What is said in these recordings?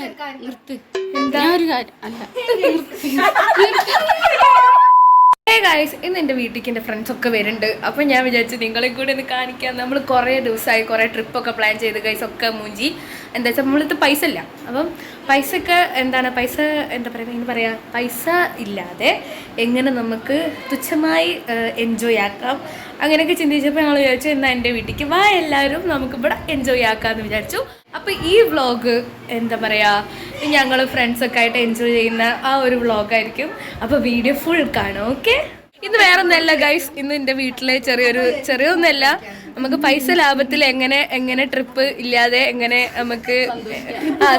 ഒരു കാര്യം നിർത്ത്. ഞാൻ ഒരു കാര്യം അല്ല. ഗായ്സ് ഇന്ന് എന്റെ വീട്ടിലേക്ക് എന്റെ ഫ്രണ്ട്സ് ഒക്കെ വരുന്നുണ്ട്. അപ്പം ഞാൻ വിചാരിച്ചു നിങ്ങളെ കൂടെ ഒന്ന് കാണിക്കാം. നമ്മൾ കുറേ ദിവസമായി കുറേ ട്രിപ്പൊക്കെ പ്ലാൻ ചെയ്ത് ഗൈസ് ഒക്കെ മൂഞ്ചി. എന്താ വെച്ചാൽ നമ്മളിത് പൈസ ഇല്ല. അപ്പം പൈസ ഒക്കെ എന്താണ്? പൈസ എന്താ പറയുക ഇങ്ങനെ പറയാ പൈസ ഇല്ലാതെ എങ്ങനെ നമുക്ക് തുച്ഛമായി എൻജോയ് ആക്കാം? അങ്ങനെയൊക്കെ ചിന്തിച്ചപ്പോൾ ഞങ്ങൾ വിചാരിച്ചു എന്നാൽ എന്റെ വീട്ടിലേക്ക് വാ എല്ലാവരും നമുക്കിവിടെ എൻജോയ് ആക്കാമെന്ന് വിചാരിച്ചു. അപ്പോൾ ഈ വ്ളോഗ് എന്താ പറയുക ഞങ്ങൾ ഫ്രണ്ട്സൊക്കെ ആയിട്ട് എൻജോയ് ചെയ്യുന്ന ആ ഒരു വ്ളോഗായിരിക്കും അപ്പോൾ വീഡിയോ ഫുൾ കാണും ഓക്കെ ഇന്ന് വേറൊന്നല്ല ഗൈസ് ഇന്ന് എന്റെ വീട്ടിലെ ചെറിയൊരു ചെറിയൊന്നല്ല. നമുക്ക് പൈസ ലാഭത്തിൽ എങ്ങനെ എങ്ങനെ ട്രിപ്പ് ഇല്ലാതെ എങ്ങനെ നമുക്ക്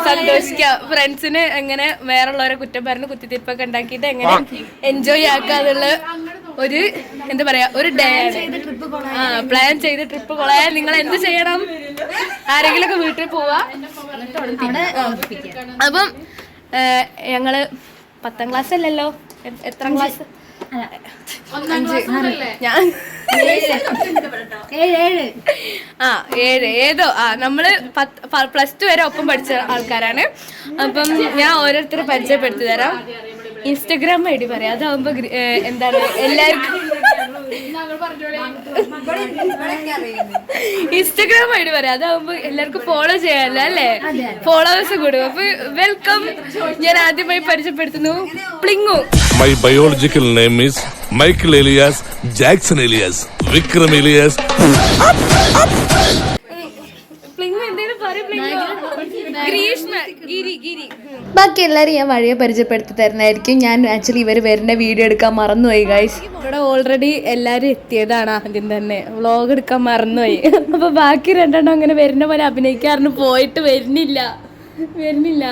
സന്തോഷിക്കാം. ഫ്രണ്ട്സിന് എങ്ങനെ വേറുള്ളവരെ കുറ്റം പറഞ്ഞ് കുത്തിത്തിരിപ്പൊക്കെ ഉണ്ടാക്കിയിട്ട് എങ്ങനെ എൻജോയ് ആക്കാന്നുള്ള ഒരു എന്താ പറയാ ഒരു ഡേ ആ പ്ലാൻ ചെയ്ത് ട്രിപ്പ് കൊളയാൻ നിങ്ങൾ എന്ത് ചെയ്യണം? ആരെങ്കിലും ഒക്കെ വീട്ടിൽ പോവാ. അപ്പം ഞങ്ങൾ പത്താം ക്ലാസ് അല്ലല്ലോ? എത്ര ക്ലാസ്? ഞാൻ ആ ഏഴ്. ഏതോ ആ നമ്മൾ പ്ലസ് ടു വരെ ഒപ്പം പഠിച്ച ആൾക്കാരാണ്. അപ്പം ഞാൻ ഓരോരുത്തരെ പരിചയപ്പെടുത്തി തരാം. ഇൻസ്റ്റഗ്രാം ഐ ഡി പറയാം. അതാവുമ്പോ എന്താണ്? എല്ലാവർക്കും ഇൻസ്റ്റഗ്രാം ഐ ഡി പറയാം. അതാവുമ്പോ എല്ലാവർക്കും ഫോളോ ചെയ്യാല്ലോ അല്ലേ? ഫോളോവേഴ്സ് കൂടും. അപ്പൊ വെൽക്കം ഞാൻ ആദ്യമായി പരിചയപ്പെടുത്തുന്നു Plingu. My biological name is Michael alias Jackson alias Vikram alias Plingu പറയും ഗ്രീഷ്മ ഗിരി ഗിരി. ബാക്കി എല്ലാവരും ഞാൻ വഴിയെ പരിചയപ്പെടുത്തി തരുന്നതായിരിക്കും. ഞാൻ ആക്ച്വലി ഇവർ വരുന്ന വീഡിയോ എടുക്കാൻ മറന്നുപോയി ഗൈസ് ഇവിടെ ഓൾറെഡി എല്ലാവരും എത്തിയതാണ് ആദ്യം തന്നെ. വ്ളോഗ് എടുക്കാൻ മറന്നുപോയി. അപ്പൊ ബാക്കി രണ്ടെണ്ണം അങ്ങനെ വരുന്ന പോലെ അഭിനയിക്കാറിന് പോയിട്ട് വരുന്നില്ല. വരുന്നില്ല.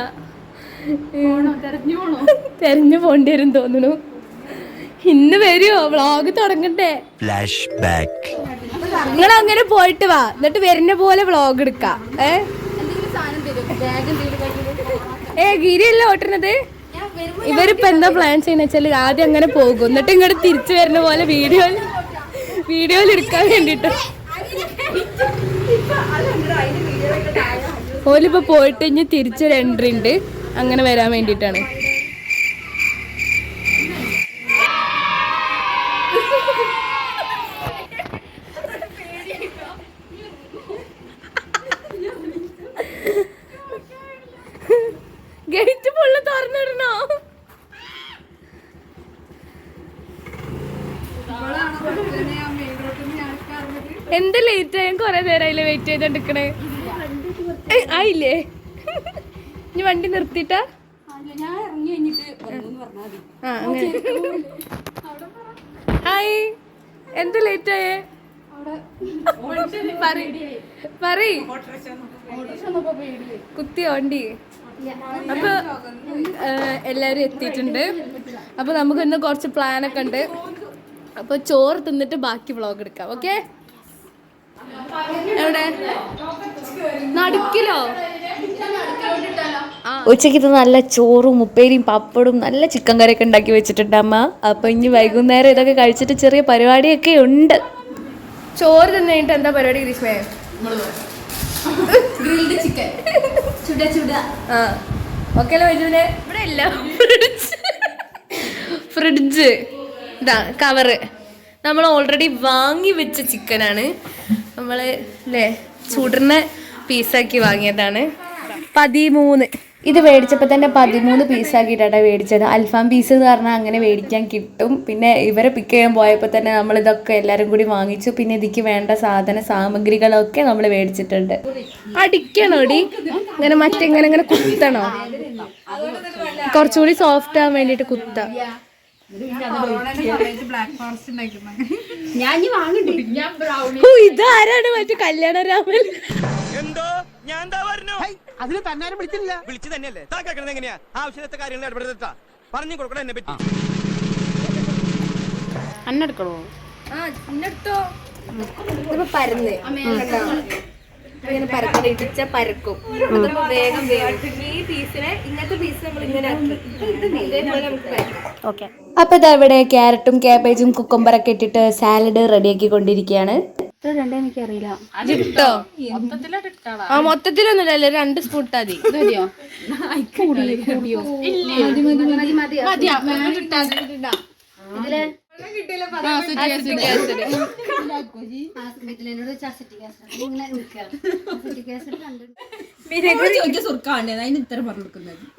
തെരഞ്ഞു പോണ്ടി വരും തോന്നുന്നു. ഇന്ന് വരുമോ വ്ളോഗ് തുടങ്ങണ്ടേ നിങ്ങൾ അങ്ങനെ പോയിട്ട് വാ. എന്നിട്ട് വരുന്ന പോലെ വ്ളോഗ് എടുക്കാം. ഏ? ഏ ഗിരിയല്ല ഓട്ടുന്നത് ഇവരിപ്പോ എന്താ പ്ലാൻ ചെയ്യുന്ന വെച്ചാൽ ആദ്യം അങ്ങനെ പോകും. എന്നിട്ട് ഇങ്ങോട്ട് തിരിച്ചു വരുന്ന പോലെ വീഡിയോ വീഡിയോയിൽ എടുക്കാൻ വേണ്ടിട്ട്. ഓലിപ്പോ പോയിട്ട് ഇനി തിരിച്ചൊരു എൻട്രി ഉണ്ട്. അങ്ങനെ വരാൻ വേണ്ടിയിട്ടാണ്. എന്ത് ലേറ്റ് ആയാലും കുറെ നേരമായില്ലേ വെയിറ്റ് ചെയ്തോണ്ടിരിക്കണേ. ആയില്ലേ? ഇനി വണ്ടി നിർത്തിട്ടാ ആ അങ്ങനെ. ഹായ്. എന്ത് ലേറ്റ് ആയേ? പറയ്. കുത്തി ഓണ്ടി. അപ്പൊ എല്ലാരും എത്തിയിട്ടുണ്ട്. അപ്പൊ നമുക്ക് ഇന്ന് കുറച്ച് പ്ലാനൊക്കെ ഉണ്ട്. അപ്പൊ ചോറ് തിന്നിട്ട് ബാക്കി വ്ളോഗ് എടുക്കാം ഓക്കെ എവിടെ? നടുക്കിലോ? ഉച്ചയ്ക്ക് ഇത് നല്ല ചോറും ഉപ്പേരിയും പപ്പടും നല്ല ചിക്കൻ കറിയൊക്കെ ഉണ്ടാക്കി വെച്ചിട്ടുണ്ട് അമ്മ. അപ്പൊ ഇനി വൈകുന്നേരം ഇതൊക്കെ കഴിച്ചിട്ട് ചെറിയ പരിപാടിയൊക്കെ ഉണ്ട്. ചോറ് തിന്നിട്ട് എന്താ പരിപാടി ഗ്രീഷ്മേ? ആ. ഓക്കെ അല്ലേ വൈജുവിനെ? ഇവിടെ ഇല്ല. Fridge fridge. ഇതാ കവറ്. നമ്മൾ ഓൾറെഡി വാങ്ങി വെച്ച ചിക്കനാണ്. നമ്മൾ അല്ലേ ചുടർന്ന പീസാക്കി വാങ്ങിയതാണ്. പതിമൂന്ന്. ഇത് മേടിച്ചപ്പോൾ തന്നെ പതിമൂന്ന് പീസാക്കിയിട്ടാണ് മേടിച്ചത്. അൽഫാം പീസ് എന്ന് പറഞ്ഞാൽ അങ്ങനെ മേടിക്കാൻ കിട്ടും. പിന്നെ ഇവരെ പിക്ക് ചെയ്യാൻ പോയപ്പോൾ തന്നെ നമ്മൾ ഇതൊക്കെ എല്ലാവരും കൂടി വാങ്ങിച്ചു. പിന്നെ ഇതിക്ക് വേണ്ട സാധന സാമഗ്രികളൊക്കെ നമ്മൾ മേടിച്ചിട്ടുണ്ട്. അടിക്കണോ ഡി ഇങ്ങനെ മറ്റെങ്ങനെ ഇങ്ങനെ കുത്തണോ? കുറച്ചുകൂടി സോഫ്റ്റ് ആവാൻ വേണ്ടിയിട്ട് കുത്താം. ഓ, ഇതാരാണ് മറ്റേ കല്യാണ രാമൻ എന്തോ? ഞാൻ എന്താ പറഞ്ഞു? അതിന് തന്നാരും വിളിച്ചില്ല വിളിച്ചു തന്നെയല്ലേ? താൻ കേൾക്കണത് എങ്ങനെയാ? ആവശ്യത്തെ കാര്യങ്ങൾ ഇടപെടുത്താ പറഞ്ഞു കൊടുക്കണം എന്നെ പറ്റി. അന്നെടുക്കണോ പരന്ന്? ഇങ്ങനെ ഇടിച്ച പരക്കും. വേഗം വേഗം ഈ പീസിനെ ഇങ്ങനത്തെ പീസ് നമ്മൾ ഇങ്ങനെ ആക്കി. ഇതേപോലെ നമുക്ക് പരക്കാം. ഓക്കെ അപ്പോൾ ഇതാ ഇവിടെ ക്യാരറ്റും ക്യാബേജും കുക്കുംബറൊക്കെ ഇട്ടിട്ട് സാലഡ് റെഡിയാക്കി കൊണ്ടിരിക്കുകയാണ് ആ മൊത്തത്തിലൊന്നുമില്ല. രണ്ട് സ്പൂൺ ഇട്ടാ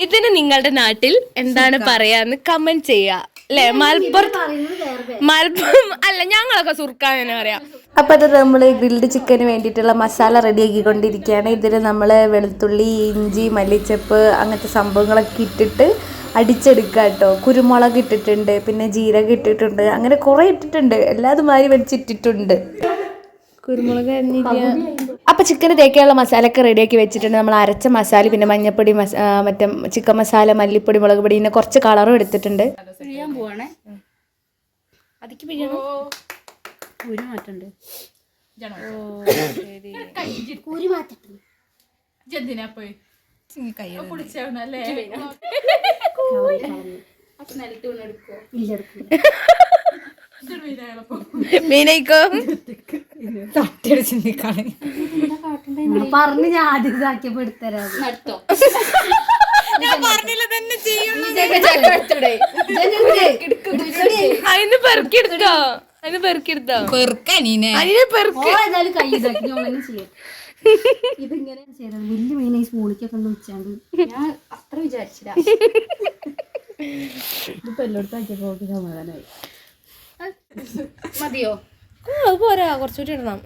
ഇതിന് നിങ്ങളുടെ നാട്ടിൽ എന്താണ് പറയാന്ന് കമന്റ് ചെയ്യാ അല്ലെ? മലപ്പുറത്ത് മലപ്പുറം അല്ല ഞങ്ങളൊക്കെ സുർക്കാൻ തന്നെ പറയാം. അപ്പോൾ അത് നമ്മൾ ഗ്രിൽഡ് ചിക്കന് വേണ്ടിയിട്ടുള്ള മസാല റെഡിയാക്കിക്കൊണ്ടിരിക്കുകയാണ്. ഇതിൽ നമ്മൾ വെളുത്തുള്ളി ഇഞ്ചി മല്ലിച്ചപ്പ് അങ്ങനത്തെ സംഭവങ്ങളൊക്കെ ഇട്ടിട്ട് അടിച്ചെടുക്കുക കേട്ടോ. കുരുമുളക് ഇട്ടിട്ടുണ്ട് പിന്നെ ജീരകം ഇട്ടിട്ടുണ്ട്. അങ്ങനെ കുറേ ഇട്ടിട്ടുണ്ട്. എല്ലാതും മാറി വെച്ചിട്ടിട്ടുണ്ട് കുരുമുളക് അപ്പോൾ ചിക്കന് തേക്കാനുള്ള മസാലയൊക്കെ റെഡിയാക്കി വെച്ചിട്ടുണ്ട്. നമ്മൾ അരച്ച മസാല പിന്നെ മഞ്ഞപ്പൊടി മറ്റേ ചിക്കൻ മസാല മല്ലിപ്പൊടി മുളക് പൊടി പിന്നെ കുറച്ച് കളറും എടുത്തിട്ടുണ്ട്. പിഴിയാൻ പോവാണേ. അതിക്ക് പിഴിയണം. ഒരു മാറ്റുണ്ട്. കൂരി മാറ്റിട്ടുണ്ട് ഇല്ല എടുക്കില്ല മീനയിക്കോ? പറഞ്ഞ് ഞാൻ ആദ്യം ഇതാക്കിയപ്പോ എടുത്തരാം. നടത്തോ. അതിന് പെറുക്കിയെടുത്തോ അതിന് പെറുക്കിയെടുത്തോ അതിന് പെറുക്കി. ഏതായാലും കൈ ഇതാക്കി. ഞാൻ തന്നെ ചെയ്യാം ഇതിങ്ങനെ ചെയ്തത്. വലിയ മീനെ ഈ സ്പൂണിക്കൊക്കെ ഒന്ന് വെച്ചാണ്ട്. ഞാൻ അത്ര വിചാരിച്ചില്ല. ഇതിപ്പോ എല്ലായിടത്തും ആക്കിയപ്പോ സമാധാനമായി. മതിയോ? അത് പോരാ കുറച്ചുകൂടി ഇടണം.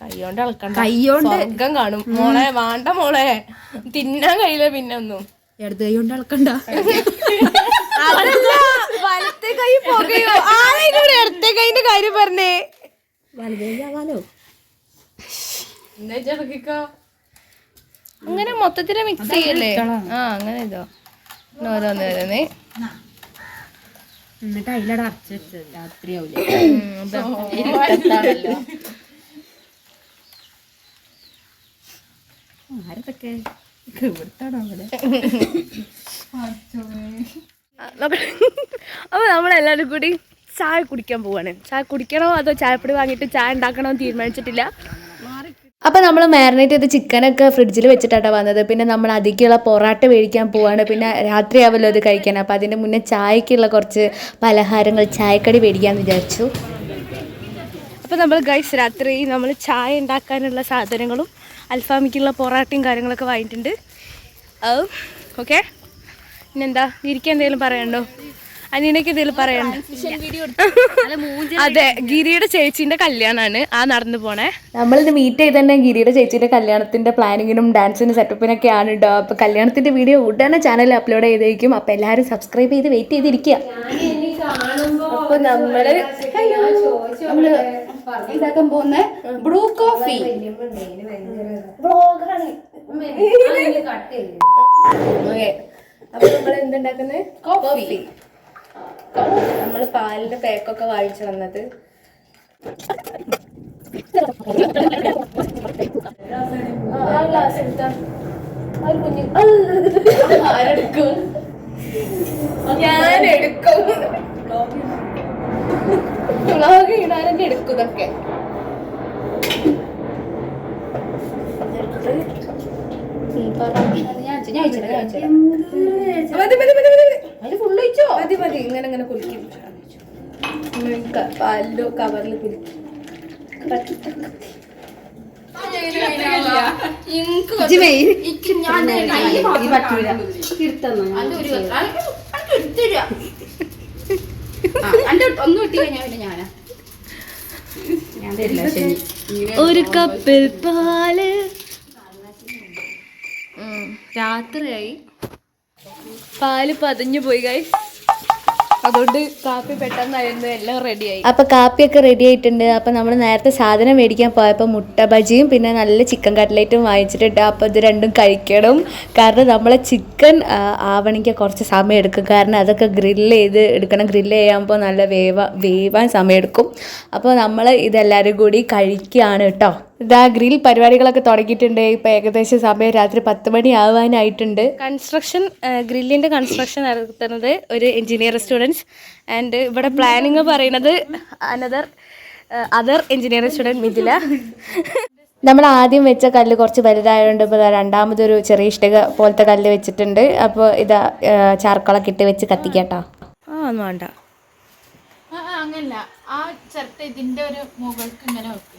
കൈയോണ്ട് ഇളക്കണ്ട കൈയോണ്ട് സ്വർഗം കാണും. മോളെ വേണ്ട മോളെ. തിന്നാൻ കഴിയില്ല പിന്നെ ഒന്നും. ഇടത് കൈയോണ്ട് കൊണ്ട് അളക്കണ്ട. അതല്ല വലത്തെ കൈ പോകയോ? ആരെങ്കിലും ഇടത്തെ കൈന്റെ കാര്യം പറഞ്ഞേ? വലതേക്കാവാലോ അങ്ങനെ മൊത്തത്തിൽ മിക്സ് ചെയ്യല്ലേ? ആ അങ്ങനെ ഇതോ. ഓരോന്ന് ഓരോന്ന്. എന്നിട്ട് അതിലടെ അടച്ചു വെച്ചത്. രാത്രിയാവില്ല ആരതൊക്കെ? ഇവിടുത്താണോ അവിടെ? അപ്പൊ നമ്മളെല്ലാരും കൂടി ചായ കുടിക്കാൻ പോവാണ്. ചായ കുടിക്കണോ അതോ ചായപ്പൊടി വാങ്ങിയിട്ട് ചായ ഉണ്ടാക്കണോ തീരുമാനിച്ചിട്ടില്ല. അപ്പോൾ നമ്മൾ മാരിനേറ്റ് ചെയ്ത് ചിക്കനൊക്കെ ഫ്രിഡ്ജിൽ വെച്ചിട്ടാണ് വന്നത്. പിന്നെ നമ്മൾ അതിക്കുള്ള പൊറാട്ട മേടിക്കാൻ പോവാണ്. പിന്നെ രാത്രിയാവല്ലോ അത് കഴിക്കാൻ. അപ്പോൾ അതിന്റെ മുന്നേ ചായക്കുള്ള കുറച്ച് പലഹാരങ്ങൾ ചായക്കടി മേടിക്കാമെന്ന് വിചാരിച്ചു. അപ്പോൾ നമ്മൾ ഗൈസ് രാത്രി നമ്മൾ ചായ ഉണ്ടാക്കാനുള്ള സാധനങ്ങളും അൽഫാമിക്കുള്ള പൊറാട്ടയും കാര്യങ്ങളൊക്കെ വാങ്ങിയിട്ടുണ്ട്. ഓക്കെ പിന്നെന്താ? ഇരിക്കാൻ എന്തെങ്കിലും പറയണ്ടോ അനിയനക്ക് ഇതിൽ പറയണ്ടോ അതെ ഗിരിയുടെ ചേച്ചിന്റെ കല്യാണാണ്. ആ നടന്നു പോണേ. നമ്മളിത് മീറ്റ് ചെയ്ത് തന്നെ ഗിരിയുടെ ചേച്ചിന്റെ കല്യാണത്തിന്റെ പ്ലാനിങ്ങിനും ഡാൻസിനും സെറ്റപ്പിനൊക്കെയാണ് കേട്ടോ അപ്പൊ കല്യാണത്തിന്റെ വീഡിയോ ഉടനെ ചാനലിൽ അപ്ലോഡ് ചെയ്തേക്കും. അപ്പൊ എല്ലാരും സബ്സ്ക്രൈബ് ചെയ്ത് വെയിറ്റ് ചെയ്തിരിക്കുക. അപ്പൊ നമ്മൾ നമ്മൾ ഇതാക്കാൻ പോകുന്ന ബ്രൂ കോഫി ഓക്കെ അപ്പോൾ നമ്മൾ എന്തുണ്ടാക്കുന്നത് കോഫി നമ്മൾ പാലിന്റെ പാക്കൊക്കെ വാങ്ങിച്ചു വന്നത്. ആ ഗ്ലാസ് എടുത്താ. ഒരു കുഞ്ഞു. ആരെടുക്കും? ഞാൻ എടുക്കും ഇടാനൊക്കെ എടുക്കും ഇതൊക്കെ ഞാൻ വെച്ചില്ല ഞാൻ വെച്ചില്ല മതി മതി മതി മതി അതിൽ ഫുള്ള് ഒഴിച്ചോ മതി മതി ഇങ്ങനെ ഇങ്ങനെ കുലിക്കും പാലിലോ കവറിൽ കുലിക്കും ഒരു കപ്പിൽ പാൽ. രാത്രിയായി. പാൽ പതഞ്ഞു പോയി ഗൈസ് അതുകൊണ്ട് കാപ്പി പെട്ടെന്നായിരുന്നു എല്ലാം റെഡിയായി അപ്പോൾ കാപ്പിയൊക്കെ റെഡി ആയിട്ടുണ്ട്. അപ്പോൾ നമ്മൾ നേരത്തെ സാധനം മേടിക്കാൻ പോയപ്പോൾ മുട്ട ബജിയും പിന്നെ നല്ല ചിക്കൻ കട്ട്ലേറ്റും വാങ്ങിച്ചിട്ടുണ്ട്. അപ്പോൾ ഇത് രണ്ടും കഴിക്കണം. കാരണം നമ്മളെ ചിക്കൻ ആവണമെങ്കിൽ കുറച്ച് സമയം എടുക്കും. കാരണം അതൊക്കെ ഗ്രില്ല് ചെയ്ത് എടുക്കണം. ഗ്രില്ല് ചെയ്യുമ്പോൾ നല്ല വേവ വേവാൻ സമയം എടുക്കും. അപ്പോൾ നമ്മൾ ഇതെല്ലാവരും കൂടി കഴിക്കുകയാണ് കേട്ടോ. ഇതാ ഗ്രിൽ പരിപാടികളൊക്കെ തുടങ്ങിയിട്ടുണ്ട്. ഇപ്പൊ ഏകദേശം സമയം രാത്രി പത്ത് മണി ആവാനായിട്ടുണ്ട്. കൺസ്ട്രക്ഷൻ ഗ്രില്ലിന്റെ കൺസ്ട്രക്ഷൻ നടത്തുന്നത് ഒരു എഞ്ചിനീയർ സ്റ്റുഡൻസ് ആൻഡ് ഇവിടെ പ്ലാനിങ് പറയുന്നത് another other engineer student Mithila. നമ്മൾ ആദ്യം വെച്ച കല്ല് കുറച്ച് വലുതായതുകൊണ്ട് ഇപ്പോൾ രണ്ടാമതൊരു ചെറിയ ഇഷ്ടിക പോലത്തെ കല്ല് വെച്ചിട്ടുണ്ട്. അപ്പോൾ ഇതാ ചാർക്കളൊക്കെ ഇട്ട് വെച്ച് കത്തിക്കാട്ടോ. ആ ഒന്നും വേണ്ട. അങ്ങനല്ല. ആ ചിരട്ട ഇതിന്റെ ഒരു മുകൾക്ക് ഇങ്ങനെ വെക്ക്.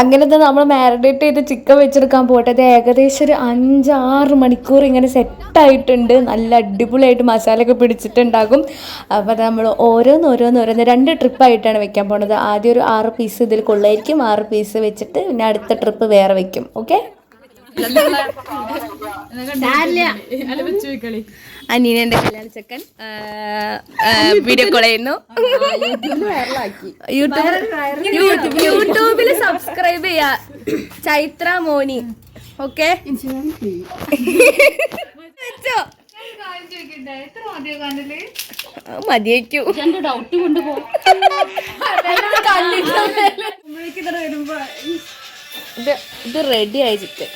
അങ്ങനത്തെ നമ്മൾ മാരിനേറ്റ് ചെയ്ത് ചിക്കൻ വെച്ചെടുക്കാൻ പോട്ടെ. അത് ഏകദേശം ഒരു അഞ്ചാറ് മണിക്കൂർ ഇങ്ങനെ സെറ്റായിട്ടുണ്ട് നല്ല അടിപൊളിയായിട്ട് മസാലയൊക്കെ പിടിച്ചിട്ടുണ്ടാകും. അപ്പോൾ നമ്മൾ ഓരോന്ന് ഓരോന്ന് ഓരോന്ന് രണ്ട് ട്രിപ്പായിട്ടാണ് വെക്കാൻ പോണത്. ആദ്യം ഒരു ആറ് പീസ് ഇതിൽ കൊള്ളായിരിക്കും. ആറ് പീസ് വെച്ചിട്ട് പിന്നെ അടുത്ത ട്രിപ്പ് വേറെ വെക്കും. ഓക്കെ അനീനന്റെ കല്യാണ ചെക്കൻ. വീഡിയോ കോൾ ചെയ്യുന്നു. യൂട്യൂബ് യൂട്യൂബിൽ സബ്സ്ക്രൈബ് ചെയ്യാ. ചൈത്ര മോനി. ഓക്കെ? മതിയേക്കു ഡൗട്ട് ഇത് റെഡി ആയി ചിക്കൻ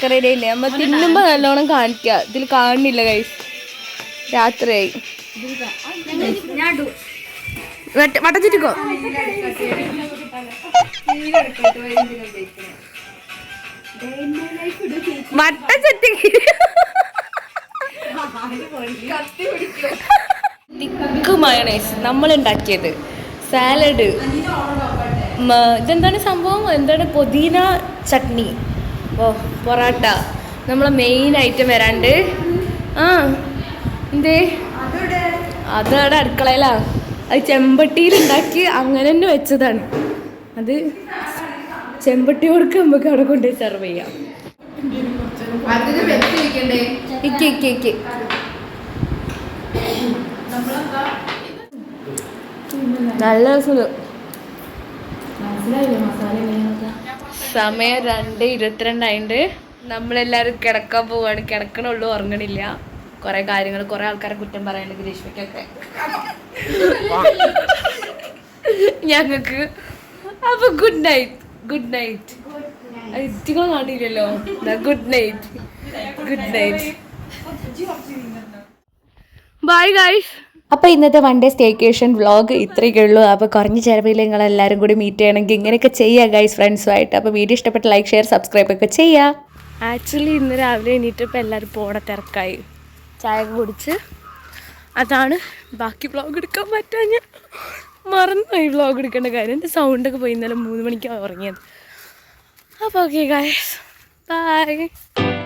ചിക്കൻ ഇല്ലേ നമ്മൾ നമ്മ തിന്നുമ്പോ നല്ലോണം കാണിക്ക. ഇതിൽ കാണുന്നില്ല കൈസ് രാത്രിയായി. വട്ടച്ചിട്ടിക്കോ വട്ട ചുറ്റി. തിക്ക് മയണൈസ് നമ്മൾ ഉണ്ടാക്കിയത് സാലഡ് ഇതെന്താണ് സംഭവം? എന്താണ്? പുതിന ചട്നി. ഓ പൊറാട്ട. നമ്മളെ മെയിൻ ഐറ്റം വരാണ്ട്. ആ എന്തേ? അതവിടെ അടുക്കളയിലാ. അത് ചെമ്പട്ടിയിൽ ഉണ്ടാക്കി അങ്ങനെ തന്നെ വെച്ചതാണ്. അത് ചെമ്പട്ടി കൊടുക്ക നമുക്ക് അവിടെ കൊണ്ടുപോയി സെർവ് ചെയ്യാം. ഇക്ക് ഇക്ക് ഇക്ക്. നല്ല രസമുണ്ട്. സമയം രണ്ട് ഇരുപത്തിരണ്ടായിട്ട് നമ്മളെല്ലാവരും കിടക്കാൻ പോവാണ്. കിടക്കണുള്ളൂ ഉറങ്ങണില്ല. കുറെ കാര്യങ്ങൾ കുറെ ആൾക്കാരെ കുറ്റം പറയാനുണ്ട് ഗ്രീഷ്മയ്ക്കൊക്കെ. ഞങ്ങൾക്ക് അപ്പൊ ഗുഡ് നൈറ്റ് ഗുഡ് നൈറ്റ് ഇത്തികൾ കാണില്ലല്ലോ. Good night good night bye guys അപ്പോൾ ഇന്നത്തെ വൺ ഡേ സ്റ്റേക്കേഷൻ വ്ളോഗ് ഇത്രയൊക്കെ ഉള്ളൂ. അപ്പോൾ കുറഞ്ഞ ചിലവിൽ നിങ്ങൾ എല്ലാവരും കൂടി മീറ്റ് ചെയ്യണമെങ്കിൽ ഇങ്ങനെയൊക്കെ ചെയ്യുക ഗൈസ് ഫ്രണ്ട്സുമായിട്ട് അപ്പോൾ വീഡിയോ ഇഷ്ടപ്പെട്ട ലൈക്ക് ഷെയർ സബ്സ്ക്രൈബ് ഒക്കെ ചെയ്യുക ആക്ച്വലി ഇന്ന് രാവിലെ എണീറ്റപ്പോൾ എല്ലാവരും പോണ തിരക്കായി. ചായ കുടിച്ച് അതാണ് ബാക്കി വ്ളോഗ് എടുക്കാൻ പറ്റാഞ്ഞ ഈ വ്ളോഗ് എടുക്കേണ്ട കാര്യം. എന്റെ സൗണ്ടൊക്കെ പോയി ഇന്നലെ മൂന്ന് മണിക്കാണ് ഉറങ്ങിയത്. അപ്പോൾ ഓക്കെ ഗായസ് ബൈ